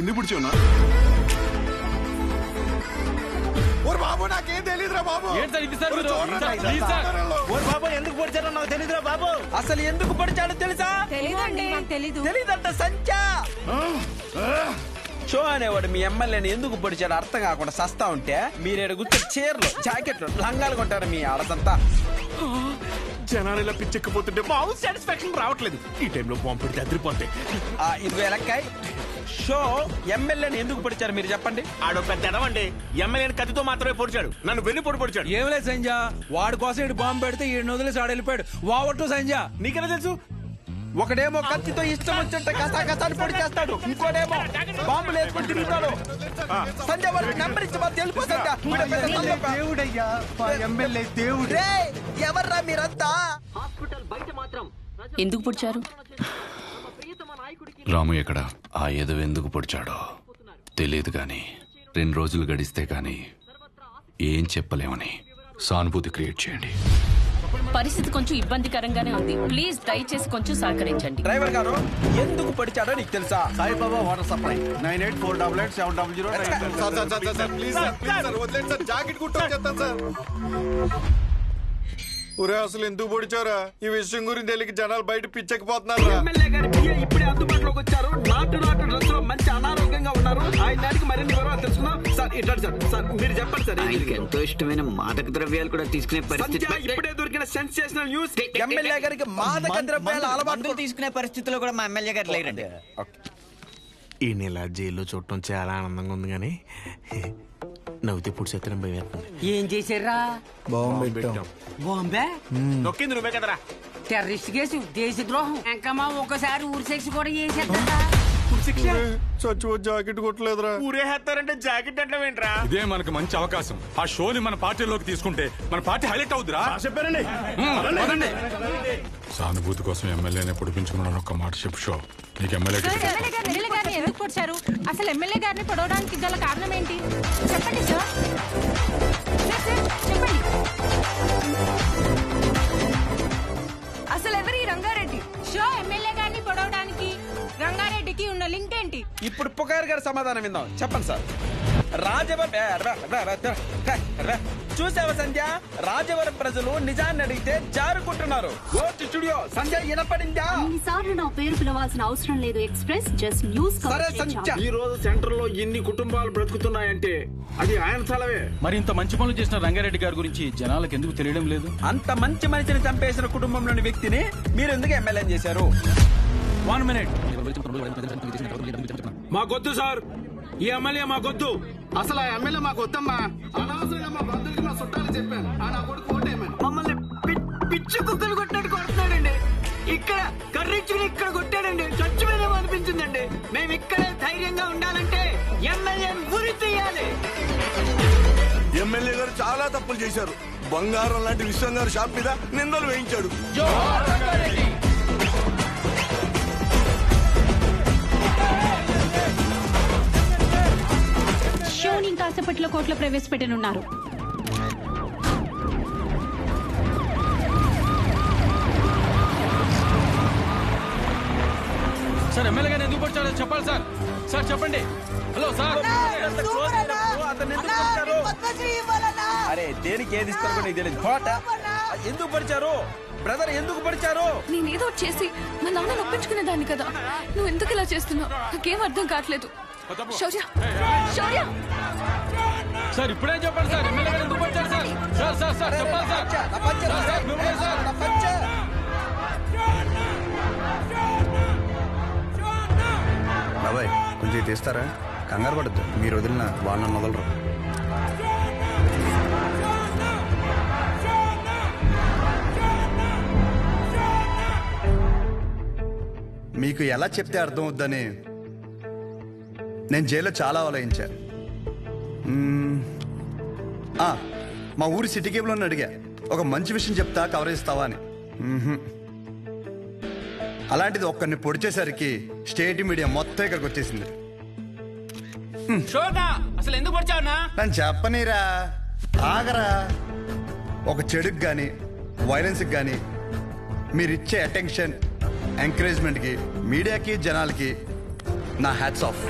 ఎందుకు పుడిచావునా? ఓరు బాబు నాకేం తెలియదురా బాబు. ఓరు బాబు ఎందుకు పొడిచారో నాకు తెలియదురా బాబు. అసలు ఎందుకు పడిచాడో తెలుసా? తెలీదు. తెలీదంట సంచా. షో అనేవాడు మీ ఎమ్మెల్యేని ఎందుకు పొడిచాడు అర్థం కాకుండా సస్తా ఉంటే మీరు కూర్చొని చీరలు జాకెట్లు లంగాలు కొంటారు మీ ఆడదంతా. జనాలు ఇలా పిచ్చెక్కిపోతుంటే మాకు సాటిస్ఫాక్షన్ రావట్లేదు. ఈ టైంలో బాంబు పెడితే అదిరిపోతాయి ఆ, ఇదిగో ఎలక్కాయ్. షో ఎమ్మెల్యేని ఎందుకు పొడిచారు మీరు చెప్పండి? ఆడో పెద్ద ఎడవండి ఎమ్మెల్యేని కత్తితో మాత్రమే పొడిచాడు. నన్ను వెన్ను పొడి పొడిచాడు. ఏం లేదు సంజ వాడి కోసం ఇటు బాంబు పెడితే ఈ వదిలేసి ఆడ వెళ్ళిపోయాడు వావట్టు సంజ నీకెలా తెలుసు? ఒకడేమో కత్తితో ఇష్టం వచ్చినట్టు కసా కసాని పొడి చేస్తాడు. ఇంకోడేమో బాంబులు వేసుకొని తిరుగుతాడు. సంజయ్ వాడికి నెంబర్ ఇచ్చి మాకు ఎవర్రా మీరంతా? ఎందుకు పుడిచారు? రాము ఎక్కడ? ఆ ఎదవ ఎందుకు పొడిచాడో తెలియదు గాని రెండు రోజులు గడిస్తే గాని ఏం చెప్పలేమని సానుభూతి క్రియేట్ చేయండి. పరిస్థితి కొంచెం ఇబ్బందికరంగానే ఉంది. ప్లీజ్ దయచేసి కొంచెం సహకరించండి. డ్రైవర్ గారు ఎందుకు పొడిచాడో నీకు తెలుసా? Saibaba water supply. Nine eight four double eight seven double zero sir sir sir sir please sir please sir వదిలేండి సార్ జాకెట్ కుట్టు వచ్చేస్తాను సార్. ఒరే అసలు ఎందుకు పొడిచారా ఈ విషయం గురించి తెలియక జనాలు బయట పిచ్చెక్కిపోతున్నారా ఎమ్మెల్యే గారి ఇప్పుడే అందుబాటులోకి వచ్చారు. నాటు నాటు డ్రెస్ మంచి అనారోగ్యంగా ఉన్నారు. మరిన్ని వివరాలు తెలుసుకుందాం. సార్ ఇట్లా సార్. సార్ మీరు చెప్పండి సార్ ఆయనకి? ఎంతో ఇష్టమైన మాదక ద్రవ్యాలు కూడా తీసుకునే పరిస్థితి సంధ్య ఇప్పుడే దొరికిన సెన్సేషనల్ న్యూస్ ఎమ్మెల్యే గారికి మాదక ద్రవ్యాల అలవాటు తీసుకునే పరిస్థితిలో కూడా మా ఎమ్మెల్యే గారు లేరండి. ఈ నెల జైల్లో చూడటం చాలా ఆనందంగా ఉంది కానీ నవ్వుతే పుడి సత్యం భయం ఏం చేశారా? బాంబే నొక్కింది నువ్వే కదరా. టెర్రరిస్ట్ కేసు దేశద్రోహం. ఇంకా మా ఒకసారి ఊరి సెక్స్ కూడా చేసేద్దా? చచ్చి జాకెట్ కుట్టలేదురా. ఊరేస్తారంటే జాకెట్ అంటే ఏంట్రా ఇదే మనకు మంచి అవకాశం. ఆ షోని మన పార్టీలోకి తీసుకుంటే మన పార్టీ హైలైట్ అవుతురా చెప్పారండి. సానుభూతి కోసం ఎమ్మెల్యేనే పొడిపించుకున్నాను. ఒక్క మాట చెప్పు షో. నీకు ఎమ్మెల్యే ఎందుకు పొడిచారు? అసలు ఎమ్మెల్యే గారిని పొడవడానికి గల కారణం ఏంటి? చెప్పండి సార్, గారి సమాధానం విందాం. చెప్పండి సార్. రాజవరం. చూసావా సంధ్య? రాజవరం ప్రజలు నిజాన్ని అడిగితే జారుకుంటున్నారు. ఓ స్టూడియో సంధ్య వినపడిందా? సార్లు నా పేరు పిలవాల్సిన అవసరం లేదు ఎక్స్ప్రెస్. జస్ట్ న్యూస్ సరే సంధ్య. ఈ రోజు సెంటర్లో ఎన్ని కుటుంబాలు బ్రతుకుతున్నాయంటే అది ఆయన స్థలమే మరి ఇంత మంచి పనులు చేసిన రంగారెడ్డి గారి గురించి జనాలకు ఎందుకు తెలియడం లేదు? అంత మంచి మనిషిని చంపేసిన కుటుంబంలోని వ్యక్తిని మీరు ఎందుకు ఎమ్మెల్యే చేశారు? వన్ మినిట్ మాకొద్దు సార్. ఈ ఎమ్మెల్యే మాకొద్దు. అసలు ఆ ఎమ్మెల్యే మాకు వద్దమ్మా అనవసరంగా మా బంధువులకి మా చుట్టాలు చెప్పాను. ఆ నా కొడుకు ఓటేమని మమ్మల్ని పిచ్చి కుక్కలు కొట్టినట్టు కొడుతున్నాడండి. ఇక్కడ కర్రించుకుని ఇక్కడ కొట్టాడండి. చచ్చిపోయినామో అనిపించిందండి. మేము ఇక్కడే ధైర్యంగా ఉండాలంటే ఎమ్మెల్యే ఉరి తీయాలి. ఎమ్మెల్యే గారు చాలా తప్పులు చేశారు. బంగారం లాంటి విశ్వం గారు షాప్ మీద నిందలు వేయించాడు. కోర్టులో ప్రవేశపెట్టనున్నారు. సార్ ఎమ్మెల్యే గారిని ఎందుకు పొడిచాడో చెప్పాలి సార్. సార్ చెప్పండి. Hello sir? అరే దేనికి ఏది ఇస్తారు నీకు తెలియదు కోట ఎందుకు పరిచారు బ్రదర్ ఎందుకు పరిచారు నేను ఏదో చేసి మా నాన్న ఒప్పించుకునేదాన్ని కదా. నువ్వు ఎందుకు ఇలా చేస్తున్నావు? నాకేం అర్థం కావట్లేదు. శౌర్య శౌర్య. సార్ ఇప్పుడే చెప్పండి సార్ ఎమ్మెల్యే గారు ఎందుకు పొడిచారు సార్? సార్ సార్ సార్ చెప్పాలి సార్. మిమ్మల్ని. బాబాయ్ కొంచెం తీస్తారా? కంగారు పడద్దు మీరు వదిలిన వాళ్ళ వదలరు. మీకు ఎలా చెప్తే అర్థం అవుద్దని నేను జైల్లో చాలా ఆలోచించా మ్మ్. ఆ, మా ఊరి సిటీ కేబుల్ అని అడిగా. ఒక మంచి విషయం చెప్తా కవర్ ఇస్తావా అని. అలాంటిది ఒక్కరిని పొడిచేసరికి స్టేట్ మీడియా మొత్తం ఇక్కడికి వచ్చేసింది. అసలు ఎందుకు పొడిచావునా? నన్ను చెప్పనీరా. ఆగరా. ఒక చెడుకు కానీ వైలెన్స్కి కానీ మీరిచ్చే అటెన్షన్ ఎంకరేజ్మెంట్కి మీడియాకి జనాలకి నా హ్యాట్స్ ఆఫ్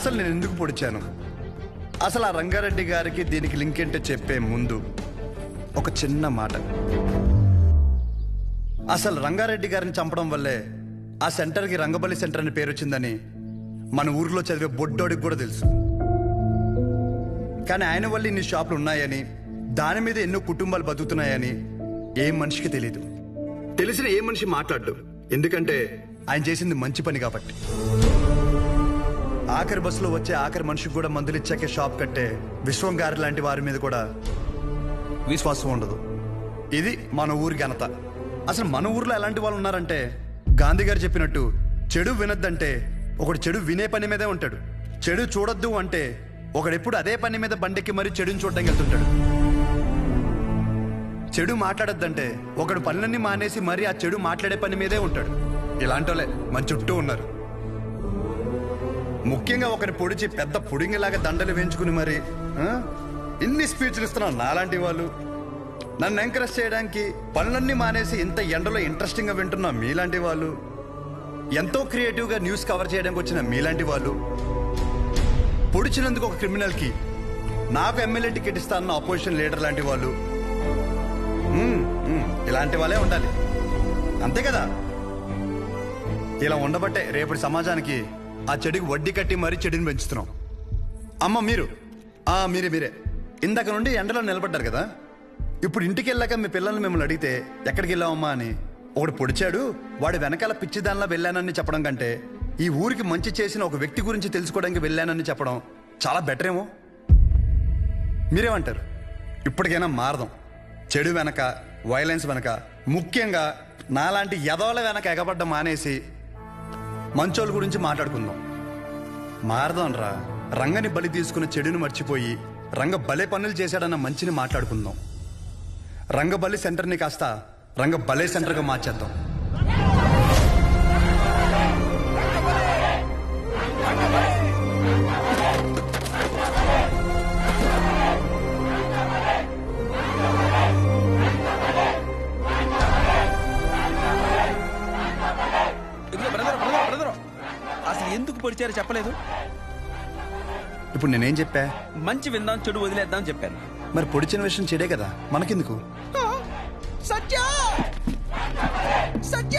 అసలు నేను ఎందుకు పొడిచాను? అసలు ఆ రంగారెడ్డి గారికి దీనికి లింక్ ఏంటో చెప్పే ముందు ఒక చిన్న మాట. అసలు రంగారెడ్డి గారిని చంపడం వల్లే ఆ సెంటర్కి రంగబలి సెంటర్ అని పేరు వచ్చిందని మన ఊర్లో చదివే బొడ్డోడికి కూడా తెలుసు. కానీ ఆయన వల్ల ఇన్ని షాపులు ఉన్నాయని దాని మీద ఎన్నో కుటుంబాలు బతుకుతున్నాయని ఏ మనిషికి తెలియదు తెలిసిన ఏ మనిషి మాట్లాడు ఎందుకంటే ఆయన చేసింది మంచి పని కాబట్టి. ఆఖరి బస్సులో వచ్చే ఆఖరి మనిషికి కూడా మందులు ఇచ్చాకే షాప్ కట్టే విశ్వం గారి లాంటి వారి మీద కూడా విశ్వాసం ఉండదు. ఇది మన ఊరి ఘనత. అసలు మన ఊర్లో ఎలాంటి వాళ్ళు ఉన్నారంటే గాంధీ గారు చెప్పినట్టు చెడు వినొద్దంటే ఒకడు చెడు వినే పని మీదే ఉంటాడు. చెడు చూడొద్దు అంటే ఒకడెప్పుడు అదే పని మీద బండెక్కి మరీ చెడుని చూడడానికి వెళ్తుంటాడు. చెడు మాట్లాడొద్దంటే ఒకడు పనులన్నీ మానేసి మరీ ఆ చెడు మాట్లాడే పని మీదే ఉంటాడు. ఇలాంటోలే మన చుట్టూ ఉన్నారు. ముఖ్యంగా ఒకరి పొడిచి పెద్ద పుడింగిలాగా దండలు వేయించుకుని మరి ఇన్ని స్పీచ్లు ఇస్తున్నాను నాలాంటి వాళ్ళు. నన్ను ఎంకరేజ్ చేయడానికి పనులన్నీ మానేసి ఇంత ఎండలో ఇంట్రెస్టింగ్గా వింటున్న మీలాంటి వాళ్ళు. ఎంతో క్రియేటివ్గా న్యూస్ కవర్ చేయడానికి వచ్చిన మీలాంటి వాళ్ళు. పొడిచినందుకు ఒక క్రిమినల్కి నాకు ఎమ్మెల్యే టికెట్ ఇస్తానన్న అపోజిషన్ లీడర్ లాంటి వాళ్ళు. ఇలాంటి వాళ్ళే ఉండాలి. అంతే కదా? ఇలా ఉండబట్టే రేపటి సమాజానికి ఆ చెడుకి వడ్డీ కట్టి మరీ చెడుని పెంచుతున్నాం. అమ్మ మీరు. ఆ మీరే మీరే. ఇందాక నుండి ఎండలో నిలబడ్డారు కదా. ఇప్పుడు ఇంటికి వెళ్ళాక మీ పిల్లల్ని మిమ్మల్ని అడిగితే ఎక్కడికి వెళ్ళావమ్మా అని. ఒకడు పొడిచాడు వాడి వెనకాల పిచ్చిదానిలా వెళ్ళానని చెప్పడం కంటే ఈ ఊరికి మంచి చేసిన ఒక వ్యక్తి గురించి తెలుసుకోవడానికి వెళ్ళానని చెప్పడం చాలా బెటర్ ఏమో. మీరేమంటారు? ఇప్పటికైనా మారదాం. చెడు వెనక వైలెన్స్ వెనక ముఖ్యంగా నాలాంటి ఎదవల వెనక ఎగబడ్డ మానేసి మంచోళ్ళ గురించి మాట్లాడుకుందాం. మారదాం రా. రంగని బలి తీసుకున్న చెడుని మర్చిపోయి రంగ బలే పనులు చేశాడన్న మంచిని మాట్లాడుకుందాం. రంగబల్లి సెంటర్ని కాస్త రంగ బలే సెంటర్గా మార్చేద్దాం. పొడిచారో చెప్పలేదు. ఇప్పుడు నేనేం చెప్పా? మంచి విందాం చెడు వదిలేద్దాం చెప్పాను. మరి పొడిచిన విషయం చెడే కదా? మనకెందుకు? సత్య! సత్య!